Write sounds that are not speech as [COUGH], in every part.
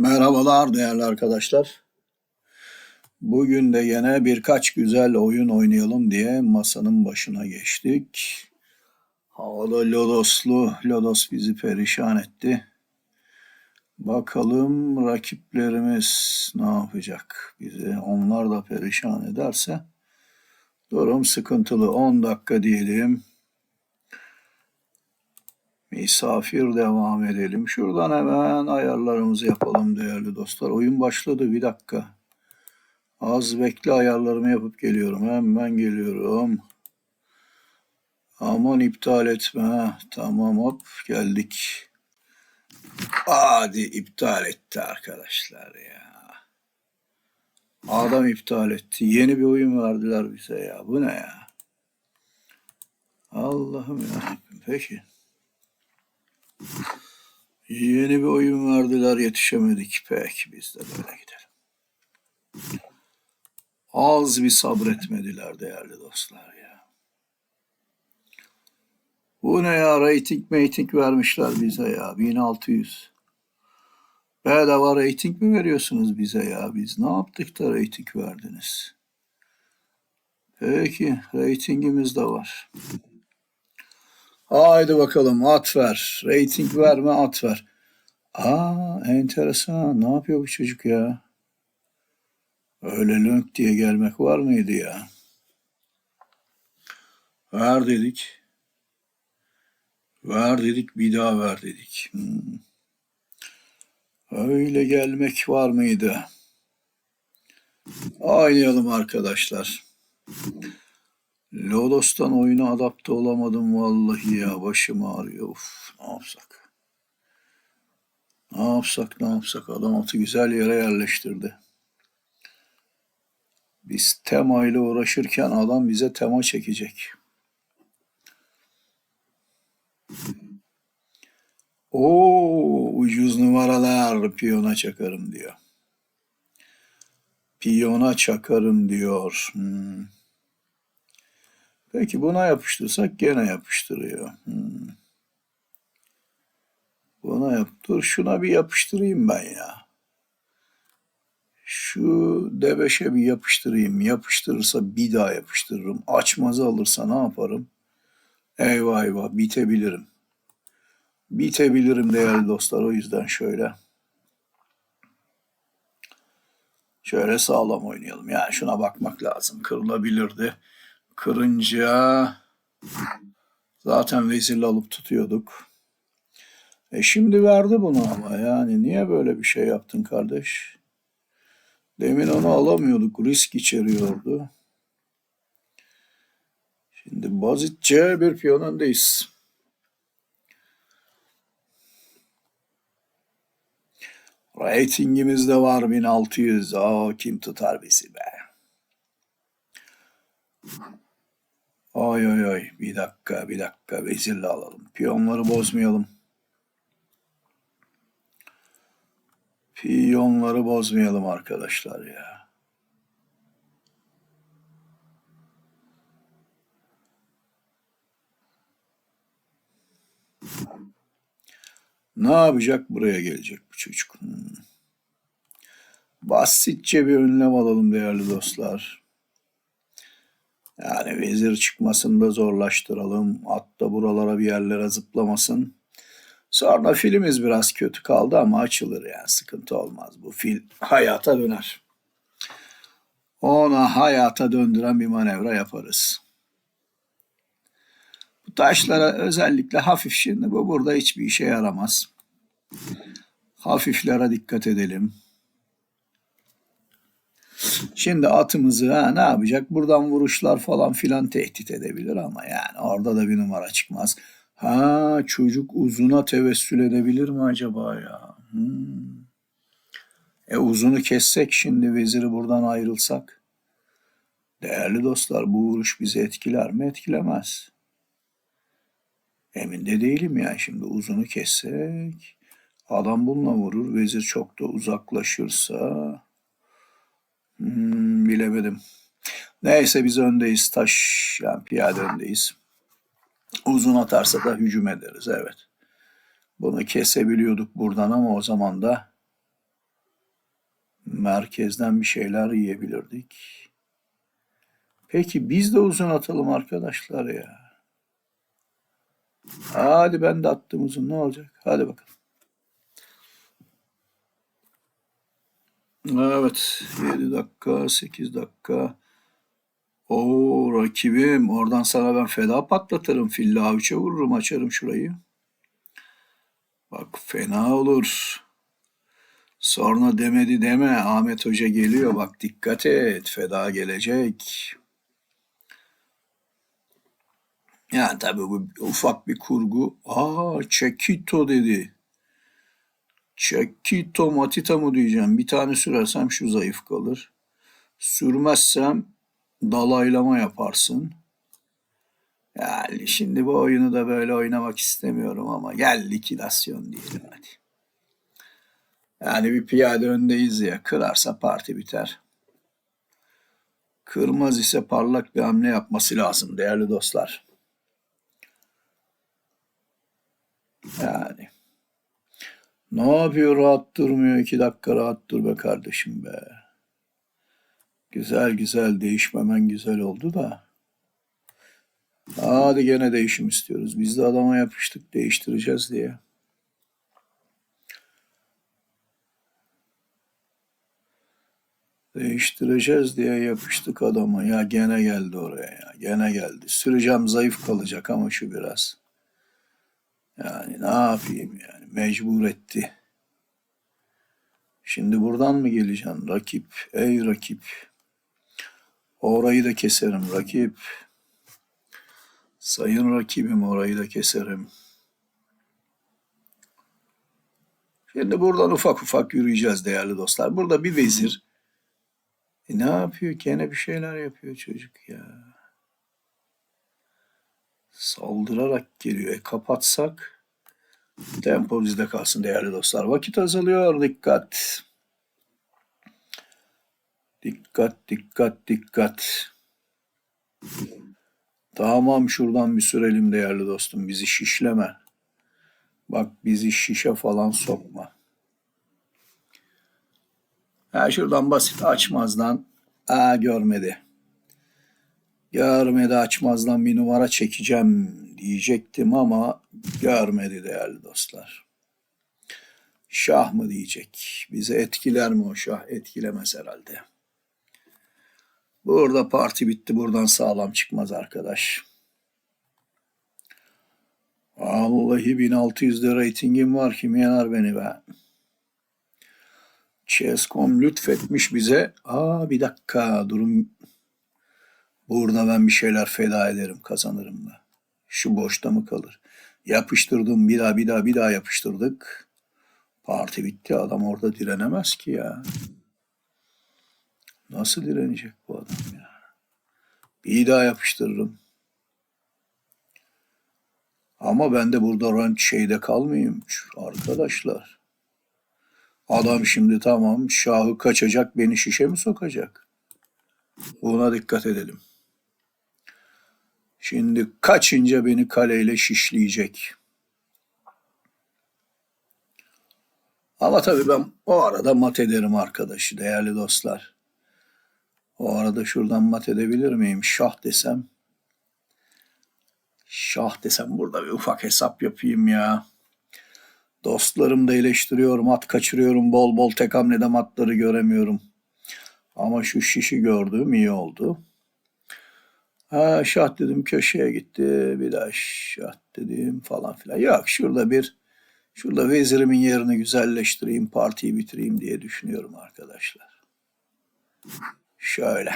Merhabalar değerli arkadaşlar. Bugün de yine birkaç güzel oyun oynayalım diye masanın başına geçtik. Havada Lodoslu, Lodos bizi perişan etti. Bakalım rakiplerimiz ne yapacak bizi? Onlar da perişan ederse durum sıkıntılı. 10 dakika diyelim. Misafir devam edelim. Şuradan hemen ayarlarımızı yapalım değerli dostlar. Oyun başladı bir dakika. Az bekle ayarlarımı yapıp geliyorum. Hemen geliyorum. Aman iptal etme. Tamam hop geldik. Hadi iptal etti arkadaşlar ya. Adam iptal etti. Yeni bir oyun verdiler bize ya. Bu ne ya? Allah'ım ya. Peki. Yeni bir oyun verdiler yetişemedik. Peki biz de böyle gidelim. Az bir sabretmediler değerli dostlar ya. Bu ne ya rating meyting vermişler bize ya 1600. Bedava rating mi veriyorsunuz bize ya? Biz ne yaptık da rating verdiniz? Peki ratingimiz de var. Haydi bakalım at ver. Rating verme at ver. Aa enteresan. Ne yapıyor bu çocuk ya? Öyle lönk diye gelmek var mıydı ya? Ver dedik. Ver dedik bir daha ver dedik. Hmm. Öyle gelmek var mıydı? Oynayalım arkadaşlar. Lodos'tan oyuna adapte olamadım vallahi ya. Başım ağrıyor. Uf, ne yapsak? Ne yapsak ne yapsak? Adam atı güzel yere yerleştirdi. Biz tema ile uğraşırken adam bize tema çekecek. Oo ucuz numaralar piyona çakarım diyor. Piyona çakarım diyor. Hmm. Peki buna yapıştırsak gene yapıştırıyor. Hmm. Buna yap. Dur şuna bir yapıştırayım ben ya. Şu D5'e bir yapıştırayım. Yapıştırırsa bir daha yapıştırırım. Açmazı alırsa ne yaparım? Eyvah eyvah bitebilirim. Bitebilirim değerli dostlar. O yüzden şöyle. Şöyle sağlam oynayalım. Yani şuna bakmak lazım. Kırılabilirdi. Kırınca zaten vezirle alıp tutuyorduk. E şimdi verdi bunu ama yani niye böyle bir şey yaptın kardeş? Demin onu alamıyorduk. Risk içeriyordu. Şimdi basitçe bir piyon öndeyiz. Ratingimiz de var 1600. Aa, kim tutar bizi be? Ay ay ay bir dakika bir dakika vezirle alalım. Piyonları bozmayalım. Piyonları bozmayalım arkadaşlar ya. Ne yapacak? Buraya gelecek bu çocuk. Hmm. Basitçe bir önlem alalım değerli dostlar. Yani vezir çıkmasını da zorlaştıralım. At da buralara bir yerlere zıplamasın. Sonra filimiz biraz kötü kaldı ama açılır yani sıkıntı olmaz. Bu fil hayata döner. Ona hayata döndüren bir manevra yaparız. Bu taşlara özellikle hafif şimdi bu burada hiçbir işe yaramaz. Hafiflere dikkat edelim. Şimdi atımızı ha, ne yapacak? Buradan vuruşlar falan filan tehdit edebilir ama yani orada da bir numara çıkmaz. Ha çocuk uzuna tevessül edebilir mi acaba ya? Hmm. E uzunu kessek şimdi veziri buradan ayrılsak. Değerli dostlar bu vuruş bizi etkiler mi? Etkilemez. Emin de değilim yani şimdi uzunu kessek. Adam bununla vurur. Vezir çok da uzaklaşırsa. Hmm, bilemedim. Neyse biz öndeyiz. Taş yani piyade öndeyiz. Uzun atarsa da hücum ederiz evet. Bunu kesebiliyorduk buradan ama o zaman da Merkezden bir şeyler yiyebilirdik. Peki biz de uzun atalım arkadaşlar ya. Hadi ben de attım uzun ne olacak? Hadi bakalım. Evet 7 dakika 8 dakika. O rakibim oradan sana ben feda patlatırım. Fille avuça vururum açarım şurayı. Bak fena olur. Sonra demedi deme. Ahmet Hoca geliyor. Bak dikkat et. Feda gelecek. Yani tabii bu ufak bir kurgu. Aa Çekito dedi. Çekito Matita mı diyeceğim. Bir tane sürersem şu zayıf kalır. Sürmezsem dalaylama yaparsın. Yani şimdi bu oyunu da böyle oynamak istemiyorum ama gel likidasyon diyelim hadi. Yani bir piyade öndeyiz ya. Kırarsa parti biter. Kırmaz ise parlak bir hamle yapması lazım değerli dostlar. Yani. Ne yapıyor rahat durmuyor. iki dakika rahat dur be kardeşim be. Güzel güzel değişmemen güzel oldu da. Hadi gene değişim istiyoruz. Biz de adama yapıştık değiştireceğiz diye. Değiştireceğiz diye yapıştık adama. Ya gene geldi oraya ya. Gene geldi. Süreceğim zayıf kalacak ama şu biraz. Yani ne yapayım yani. Mecbur etti. Şimdi buradan mı geleceksin rakip? Ey rakip. Orayı da keserim rakip. Sayın rakibim orayı da keserim. Şimdi buradan ufak ufak yürüyeceğiz değerli dostlar. Burada bir vezir. E ne yapıyor? Gene bir şeyler yapıyor çocuk ya. Saldırarak geliyor. E kapatsak tempo bizde kalsın değerli dostlar. Vakit azalıyor. Dikkat. Dikkat, dikkat, dikkat. Tamam şuradan bir sürelim değerli dostum. Bizi şişleme. Bak bizi şişe falan sokma. Ha şuradan basit açmazdan. Aa görmedi. Görmedi açmazdan bir numara çekeceğim diyecektim ama görmedi değerli dostlar. Şah mı diyecek? Bize etkiler mi o şah? Etkilemez herhalde. Burada parti bitti. Buradan sağlam çıkmaz arkadaş. Vallahi 1600 lira reytingim var. Kim yener beni be? Chess.com lütfetmiş bize. Aa bir dakika durum. Burada ben bir şeyler feda ederim kazanırım da. Şu boşta mı kalır? Yapıştırdım bir daha bir daha bir daha yapıştırdık. Parti bitti adam orada direnemez ki ya. Nasıl direnecek bu adam ya? Bir daha yapıştırırım. Ama ben de burada rant şeyde kalmayayım arkadaşlar. Adam şimdi tamam şahı kaçacak beni şişe mi sokacak? Buna dikkat edelim. Şimdi kaçınca beni kaleyle şişleyecek. Ama tabii ben o arada mat ederim arkadaşı değerli dostlar. O arada şuradan mat edebilir miyim? Şah desem. Şah desem burada bir ufak hesap yapayım ya. Dostlarım da eleştiriyorum. At kaçırıyorum. Bol bol tek hamlede matları göremiyorum. Ama şu şişi gördüğüm iyi oldu. Ha şah dedim köşeye gitti. Bir daha şah dedim falan filan. Yok şurada bir şurada vezirimin yerini güzelleştireyim, partiyi bitireyim diye düşünüyorum arkadaşlar. Şöyle.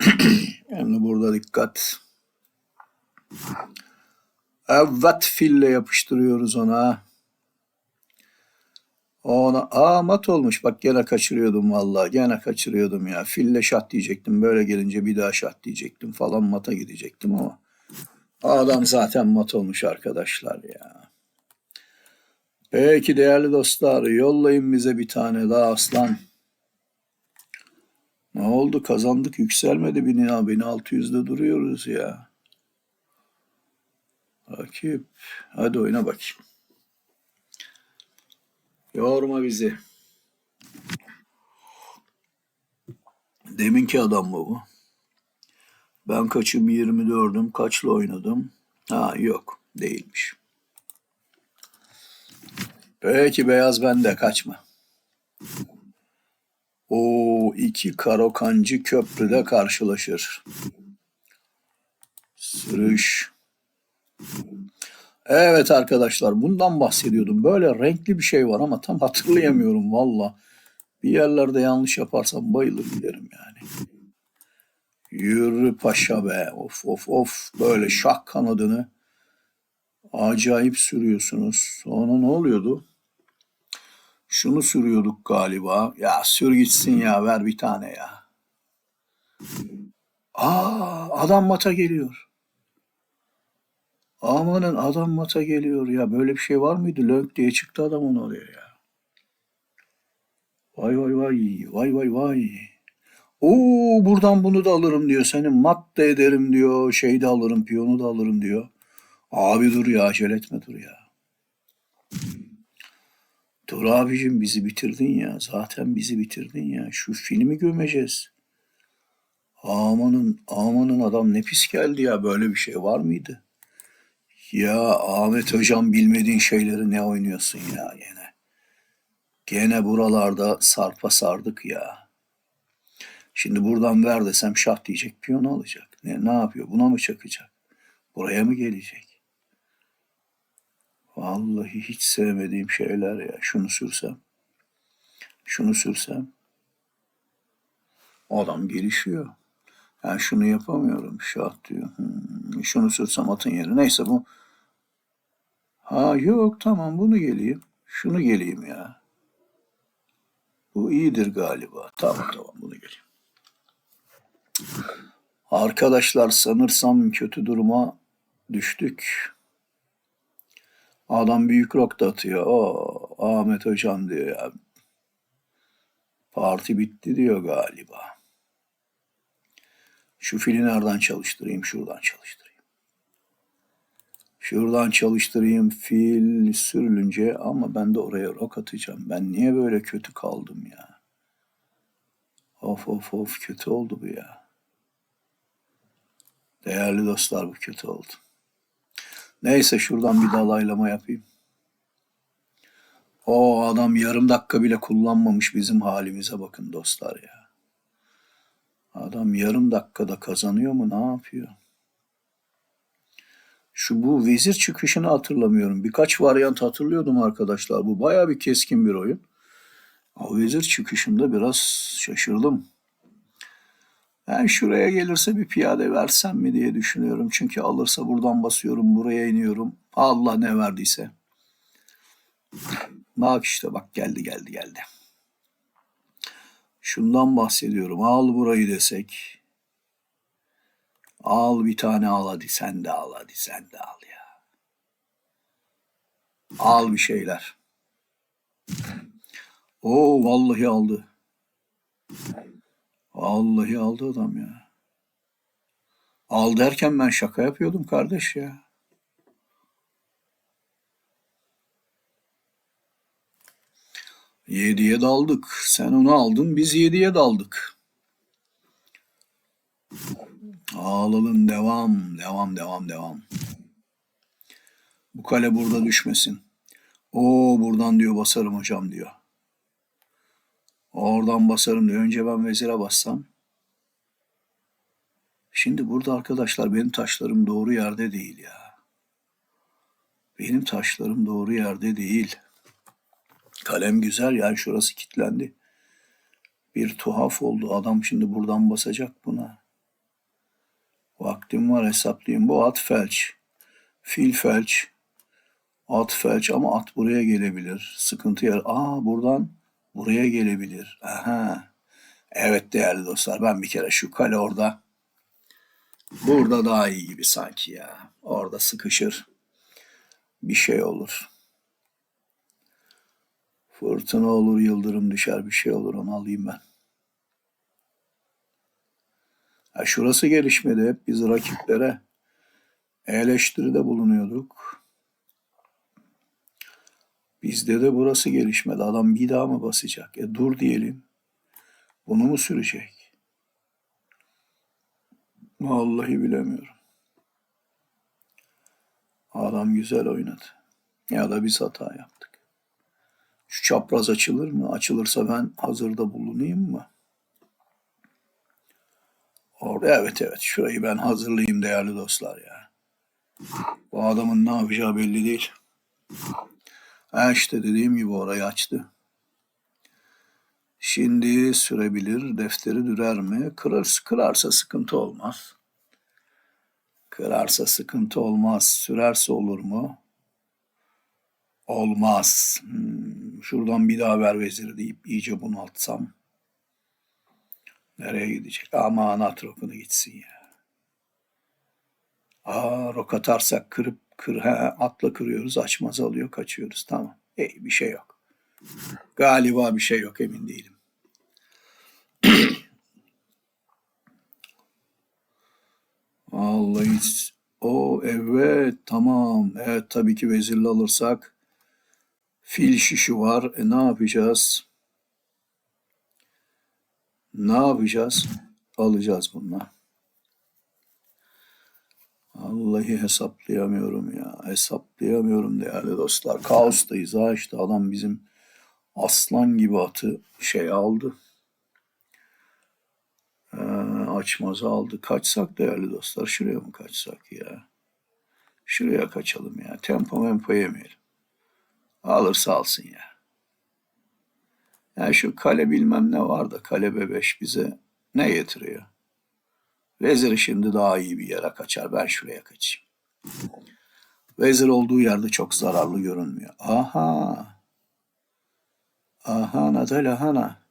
[CLEARS THROAT] Şimdi burada dikkat. Evet fille yapıştırıyoruz ona. Ona aa mat olmuş. Bak gene kaçırıyordum vallahi. Gene kaçırıyordum ya. Fille şah diyecektim. Böyle gelince bir daha şah diyecektim falan mata gidecektim ama adam zaten mat olmuş arkadaşlar ya. Peki değerli dostlar yollayın bize bir tane daha aslan. Ne oldu kazandık yükselmedi bini ya 1600'de duruyoruz ya. Rakip hadi oyna bakayım. Yorma bizi. Deminki adam mı bu? Ben kaçım 24'üm. Kaçla oynadım? Ha yok. Değilmiş. Peki beyaz bende kaçma. O iki karokancı köprüde karşılaşır. Sürüş. Evet arkadaşlar bundan bahsediyordum. Böyle renkli bir şey var ama tam hatırlayamıyorum valla. Bir yerlerde yanlış yaparsam bayılır giderim yani. Yürü paşa be. Of of of. Böyle şak kanadını acayip sürüyorsunuz. Sonra ne oluyordu? Şunu sürüyorduk galiba. Ya sür gitsin ya ver bir tane ya. Aa adam mata geliyor. Amanın adam mata geliyor ya. Böyle bir şey var mıydı? Lönk diye çıktı adamın oraya ya. Vay vay vay. Vay vay vay. Oo buradan bunu da alırım diyor. Senin mat da ederim diyor. Şey de alırım, piyonu da alırım diyor. Abi dur ya, acele etme dur ya. Dur abicim bizi bitirdin ya. Zaten bizi bitirdin ya. Şu filmi gömeceğiz. Amanın, amanın adam ne pis geldi ya. Böyle bir şey var mıydı? Ya Ahmet hocam bilmediğin şeyleri ne oynuyorsun ya gene. Gene buralarda sarpa sardık ya. Şimdi buradan ver desem şah diyecek piyonu alacak. Ne, ne yapıyor? Buna mı çakacak? Buraya mı gelecek? Vallahi hiç sevmediğim şeyler ya. Şunu sürsem. Şunu sürsem. Adam gelişiyor. Yani şunu yapamıyorum. Şah diyor. Hmm, şunu sürsem atın yeri. Neyse bu. Ha yok tamam bunu geleyim. Şunu geleyim ya. Bu iyidir galiba. Tamam tamam bunu geleyim. Arkadaşlar sanırsam kötü duruma düştük. Adam büyük rokta atıyor. O Ahmet hocam diyor ya. Parti bitti diyor galiba. Şu fili nereden çalıştırayım? Şuradan çalıştırayım. Şuradan çalıştırayım fil sürülünce ama ben de oraya rok atacağım. Ben niye böyle kötü kaldım ya? Of of of kötü oldu bu ya. Değerli dostlar bu kötü oldu. Neyse şuradan bir dalaylama yapayım. O adam yarım dakika bile kullanmamış bizim halimize bakın dostlar ya. Adam yarım dakikada kazanıyor mu ne yapıyor? Şu bu vezir çıkışını hatırlamıyorum. Birkaç varyant hatırlıyordum arkadaşlar. Bu baya bir keskin bir oyun. O vezir çıkışında biraz şaşırdım. Ben şuraya gelirse bir piyade versem mi diye düşünüyorum. Çünkü alırsa buradan basıyorum, buraya iniyorum. Allah ne verdiyse. Bak işte bak geldi geldi geldi. Şundan bahsediyorum. Al burayı desek. Al bir tane al hadi sen de al hadi sen de al ya. Al bir şeyler. Oo vallahi aldı. Vallahi aldı adam ya. Al derken ben şaka yapıyordum kardeş ya. Yediye daldık. Sen onu aldın, biz yediye daldık. Ağlalım devam, devam, devam, devam. Bu kale burada düşmesin. O buradan diyor basarım hocam diyor. Oradan basarım diyor. Önce ben vezire bassam. Şimdi burada arkadaşlar benim taşlarım doğru yerde değil ya. Benim taşlarım doğru yerde değil. Kalem güzel yani şurası kilitlendi. Bir tuhaf oldu. Adam şimdi buradan basacak buna. Vaktim var hesaplayayım. Bu at felç. Fil felç. At felç ama at buraya gelebilir. Sıkıntı yer. Aa buradan buraya gelebilir. Aha. Evet değerli dostlar ben bir kere şu kale orada burada daha iyi gibi sanki ya. Orada sıkışır. Bir şey olur. Fırtına olur, yıldırım düşer, bir şey olur onu alayım ben. Ha, şurası gelişmedi. Hep biz rakiplere eleştiride bulunuyorduk. Bizde de burası gelişmedi. Adam bir daha mı basacak? E dur diyelim. Bunu mu sürecek? Vallahi bilemiyorum. Adam güzel oynadı. Ya da biz hata yaptık. Şu çapraz açılır mı? Açılırsa ben hazırda bulunayım mı? Orada evet evet şurayı ben hazırlayayım değerli dostlar ya. Bu adamın ne yapacağı belli değil. Ha işte dediğim gibi orayı açtı. Şimdi sürebilir, defteri dürer mi? Kırar, kırarsa sıkıntı olmaz. Kırarsa sıkıntı olmaz. Sürerse olur mu? Olmaz. Hmm, şuradan bir daha ver veziri deyip iyice bunaltsam. Nereye gidecek? Aman at rokunu gitsin ya. Aa rok atarsak kırıp kır, he, atla kırıyoruz. Açmaz alıyor kaçıyoruz. Tamam. Ey bir şey yok. Galiba bir şey yok emin değilim. [CLEARS THROAT] Vallahi hiç- o evet tamam. Evet tabii ki vezirli alırsak fil şişi var. E ne yapacağız? Ne yapacağız? Alacağız bununla. Vallahi hesaplayamıyorum ya. Hesaplayamıyorum değerli dostlar. Kaostayız ha işte adam bizim aslan gibi atı şey aldı. Ee, açmazı aldı. Kaçsak değerli dostlar. Şuraya mı kaçsak ya? Şuraya kaçalım ya. Tempo mempo yemeyelim. Alırsa alsın ya. Ya şu kale bilmem ne var da kale bebeş bize ne getiriyor? Vezir şimdi daha iyi bir yere kaçar. Ben şuraya kaçayım. Vezir olduğu yerde çok zararlı görünmüyor. Aha. Aha Nadal Ahana.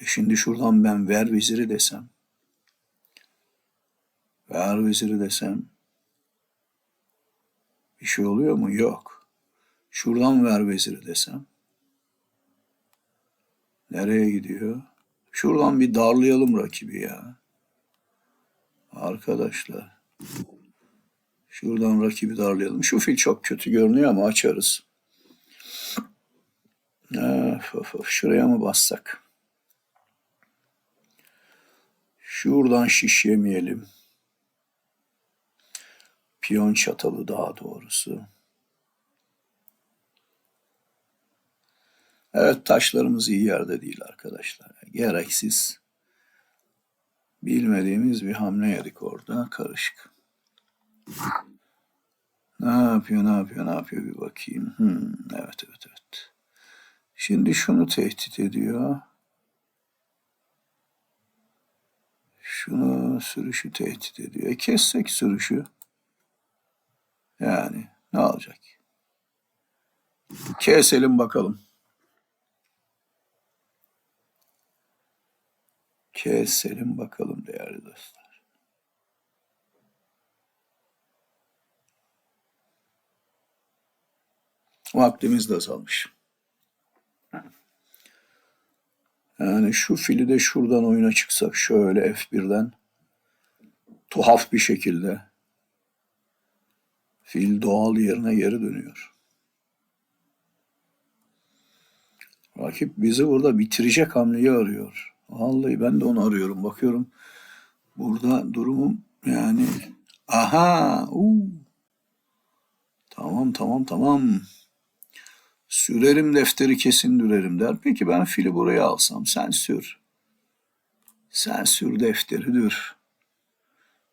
E şimdi şuradan ben ver veziri desem. Ver veziri desem. Bir şey oluyor mu? Yok. Şuradan ver veziri desem. Nereye gidiyor? Şuradan bir darlayalım rakibi ya. Arkadaşlar. Şuradan rakibi darlayalım. Şu fil çok kötü görünüyor ama açarız. Of, of, of. Şuraya mı bassak? Şuradan şiş yemeyelim. Piyon çatalı daha doğrusu. Evet taşlarımız iyi yerde değil arkadaşlar. Gereksiz. Bilmediğimiz bir hamle yedik orada. Karışık. Ne yapıyor, ne yapıyor, ne yapıyor bir bakayım. Hmm, evet, evet, evet. Şimdi şunu tehdit ediyor. Şunu sürüşü tehdit ediyor. E kessek sürüşü. Yani ne olacak? Keselim bakalım. Keselim bakalım değerli dostlar. Vaktimiz de azalmış. Yani şu fili de şuradan oyuna çıksak şöyle F1'den tuhaf bir şekilde fil doğal yerine geri dönüyor. Rakip bizi burada bitirecek hamleyi arıyor. Vallahi ben de onu arıyorum. Bakıyorum burada durumum yani aha uu. Tamam tamam tamam. Sürerim defteri kesin dürerim der. Peki ben fili buraya alsam sen sür. Sen sür defteri dür.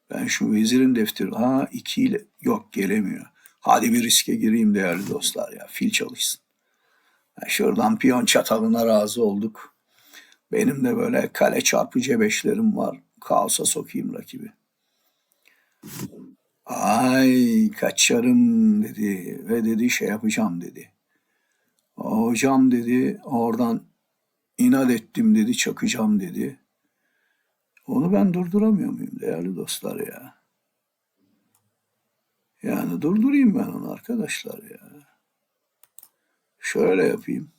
Ben şu vezirin defteri ha iki ile yok gelemiyor. Hadi bir riske gireyim değerli dostlar ya fil çalışsın. Ya şuradan piyon çatalına razı olduk. Benim de böyle kale çarpı C5'lerim var. Kaosa sokayım rakibi. Ay kaçarım dedi ve dedi şey yapacağım dedi. Hocam dedi oradan inat ettim dedi çakacağım dedi. Onu ben durduramıyor muyum değerli dostlar ya? Yani durdurayım ben onu arkadaşlar ya. Şöyle yapayım.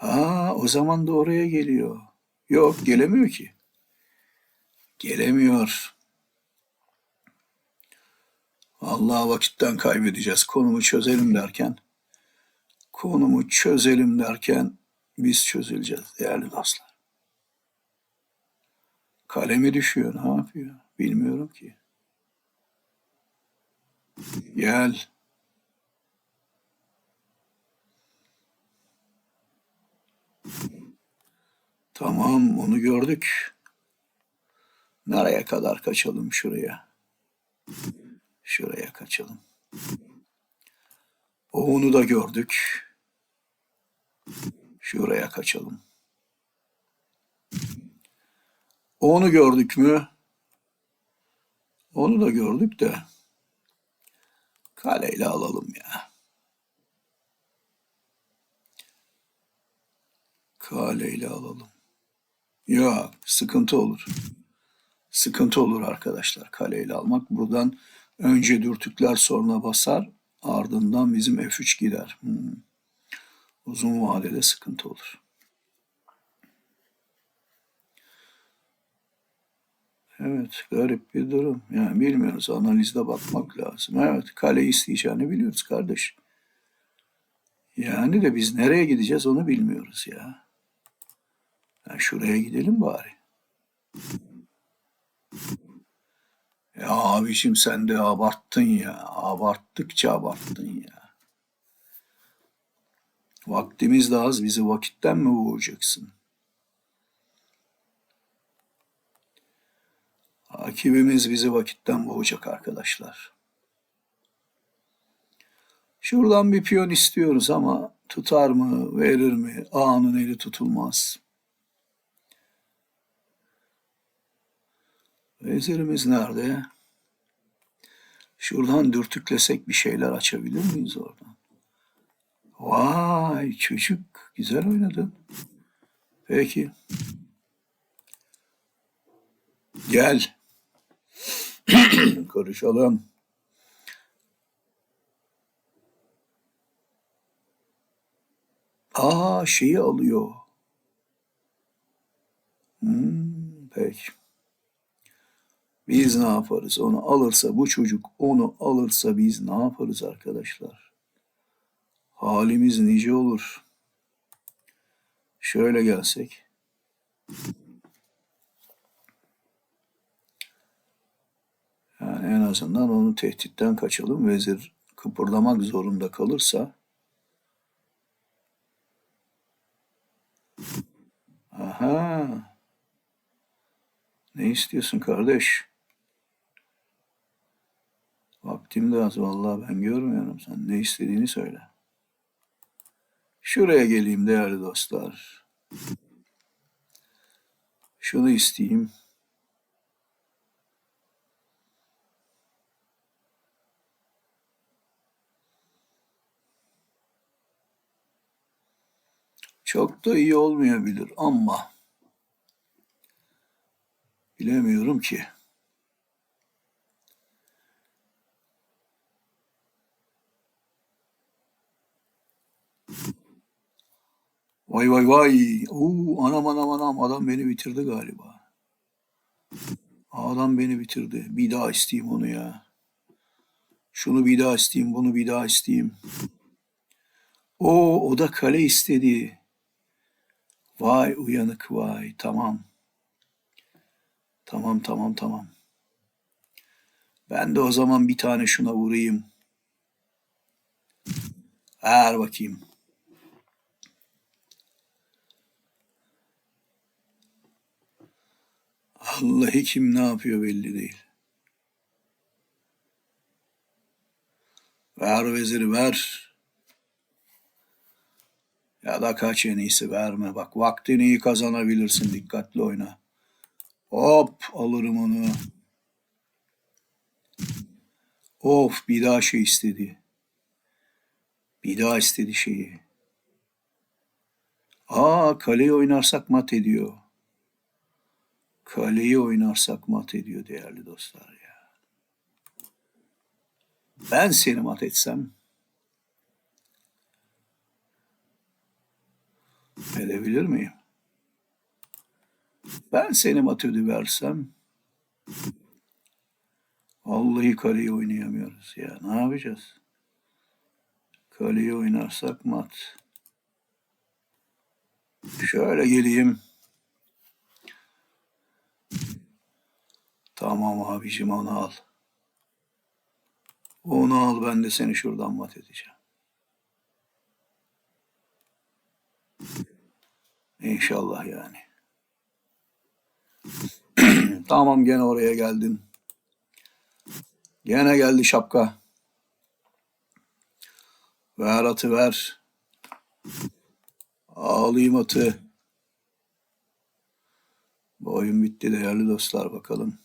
Ha o zaman da oraya geliyor. Yok gelemiyor ki. Gelemiyor. Allah vakitten kaybedeceğiz. Konumu çözelim derken, konumu çözelim derken biz çözüleceğiz değerli dostlar. Kalemi düşüyor, ne yapıyor? Bilmiyorum ki. Gel. Tamam, onu gördük. Nereye kadar kaçalım şuraya? Şuraya kaçalım. O onu da gördük. Şuraya kaçalım. Onu gördük mü? Onu da gördük de kaleyle alalım ya. Kaleyle alalım. Ya sıkıntı olur. Sıkıntı olur arkadaşlar kaleyle almak. Buradan önce dürtükler sonra basar ardından bizim F3 gider. Hmm. Uzun vadede sıkıntı olur. Evet, garip bir durum. Yani bilmiyoruz, analizde bakmak lazım. Evet, kale isteyeceğini biliyoruz kardeş. Yani de biz nereye gideceğiz onu bilmiyoruz ya. Yani şuraya gidelim bari. Ya abiciğim sen de abarttın ya. Abarttıkça abarttın ya. Vaktimiz de az. Bizi vakitten mi boğacaksın? Akibimiz bizi vakitten boğacak arkadaşlar. Şuradan bir piyon istiyoruz ama tutar mı, verir mi? Ağanın eli tutulmaz. Vezirimiz nerede? Şuradan dürtüklesek bir şeyler açabilir miyiz oradan? Vay çocuk güzel oynadın. Peki. Gel. [CLEARS THROAT] Konuşalım. Aa şeyi alıyor. Hmm, peki. Biz ne yaparız? Onu alırsa bu çocuk onu alırsa biz ne yaparız arkadaşlar? Halimiz nice olur. Şöyle gelsek. Yani en azından onu tehditten kaçalım. Vezir kıpırdamak zorunda kalırsa Aha. Ne istiyorsun kardeş? Vaktim de az vallahi ben görmüyorum. Sen ne istediğini söyle. Şuraya geleyim değerli dostlar. Şunu isteyeyim. Çok da iyi olmayabilir ama bilemiyorum ki. Vay vay vay. Oo, anam anam anam adam beni bitirdi galiba. Adam beni bitirdi. Bir daha isteyeyim onu ya. Şunu bir daha isteyeyim, bunu bir daha isteyeyim. O, o da kale istedi. Vay uyanık vay. Tamam. Tamam tamam tamam. Ben de o zaman bir tane şuna vurayım. Ver bakayım. Vallahi kim ne yapıyor belli değil. Ver veziri ver. Ya da kaç en iyisi verme. Bak vaktini iyi kazanabilirsin. Dikkatli oyna. Hop alırım onu. Of bir daha şey istedi. Bir daha istedi şeyi. Aa kaleyi oynarsak mat ediyor. Kaleyi oynarsak mat ediyor değerli dostlar ya. Ben seni mat etsem edebilir miyim? Ben seni mat versem Vallahi kaleyi oynayamıyoruz ya. Ne yapacağız? Kaleyi oynarsak mat. Şöyle geleyim. Tamam abicim onu al. Onu al ben de seni şuradan mat edeceğim. İnşallah yani. [CLEARS THROAT] tamam gene oraya geldin. Gene geldi şapka. Ver atı ver. Ağlayayım atı. Bu oyun bitti değerli dostlar bakalım.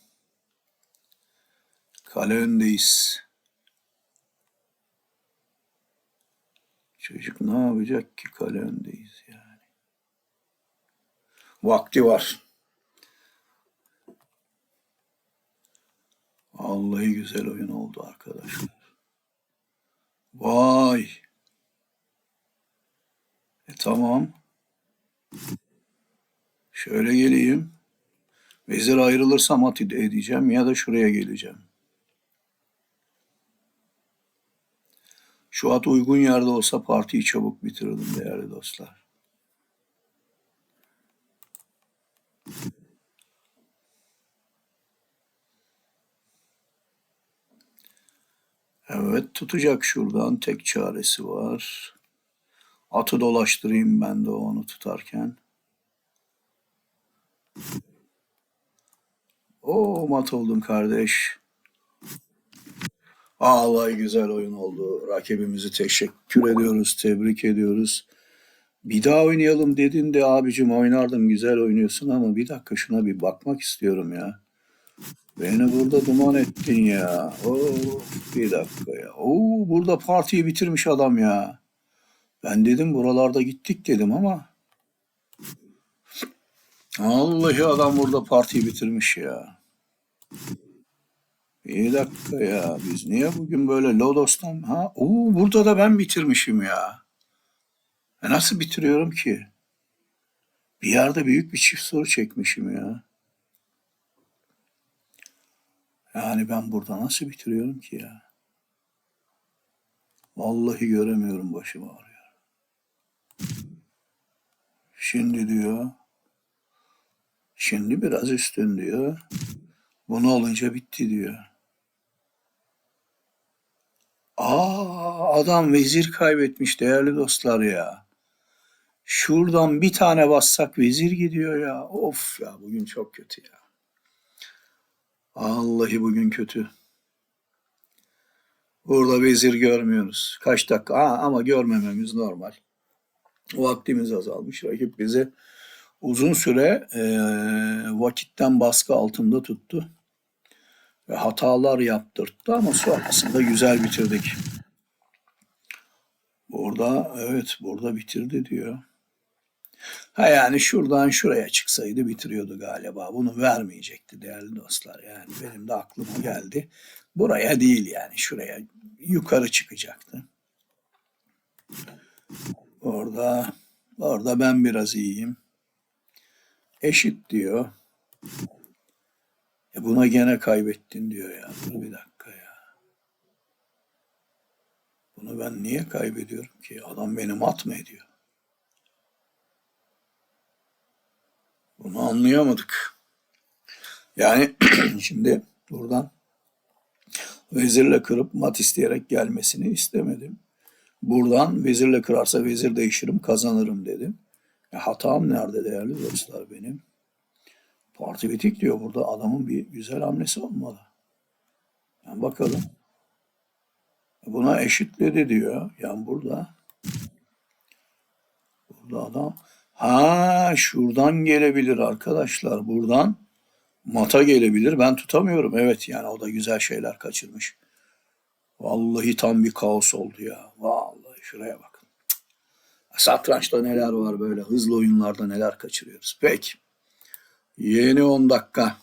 Kale öndeyiz. Çocuk ne yapacak ki kale öndeyiz yani. Vakti var. Vallahi güzel oyun oldu arkadaşlar. Vay. E tamam. Şöyle geleyim. Vezir ayrılırsam at edeceğim ya da şuraya geleceğim. Şu at uygun yerde olsa partiyi çabuk bitirirdim değerli dostlar. Evet tutacak şuradan tek çaresi var. Atı dolaştırayım ben de onu tutarken. Oo mat oldun kardeş. Vallahi güzel oyun oldu. Rakibimizi teşekkür ediyoruz, tebrik ediyoruz. Bir daha oynayalım dedin de abicim oynardım güzel oynuyorsun ama bir dakika şuna bir bakmak istiyorum ya. Beni burada duman ettin ya. Oo, bir dakika ya. Oo, burada partiyi bitirmiş adam ya. Ben dedim buralarda gittik dedim ama. Vallahi adam burada partiyi bitirmiş ya. Bir dakika ya. Biz niye bugün böyle Lodos'tan ha? Oo, burada da ben bitirmişim ya. E nasıl bitiriyorum ki? Bir yerde büyük bir çift soru çekmişim ya. Yani ben burada nasıl bitiriyorum ki ya? Vallahi göremiyorum başım ağrıyor. Şimdi diyor. Şimdi biraz üstün diyor. Bunu alınca bitti diyor. Aa adam vezir kaybetmiş değerli dostlar ya. Şuradan bir tane bassak vezir gidiyor ya. Of ya bugün çok kötü ya. Vallahi bugün kötü. Burada vezir görmüyoruz. Kaç dakika Aa, ama görmememiz normal. Vaktimiz azalmış. Rakip bizi uzun süre e, vakitten baskı altında tuttu. Ve hatalar yaptırttı ama sonrasında güzel bitirdik. Burada evet burada bitirdi diyor. Ha yani şuradan şuraya çıksaydı bitiriyordu galiba. Bunu vermeyecekti değerli dostlar. Yani benim de aklıma geldi. Buraya değil yani şuraya yukarı çıkacaktı. Orada orada ben biraz iyiyim. Eşit diyor. E buna gene kaybettin diyor ya. Bir dakika ya. Bunu ben niye kaybediyorum ki? Adam beni mat mı ediyor? Bunu anlayamadık. Yani [CLEARS THROAT] şimdi buradan vezirle kırıp mat isteyerek gelmesini istemedim. Buradan vezirle kırarsa vezir değişirim kazanırım dedim. E, hatam nerede değerli dostlar benim? Parti bitik diyor burada adamın bir güzel hamlesi olmalı. Yani bakalım. Buna eşitledi diyor. Yani burada burada adam ha şuradan gelebilir arkadaşlar. Buradan mata gelebilir. Ben tutamıyorum. Evet yani o da güzel şeyler kaçırmış. Vallahi tam bir kaos oldu ya. Vallahi şuraya bakın. Satrançta neler var böyle. Hızlı oyunlarda neler kaçırıyoruz. Peki. Yeni 10 dakika.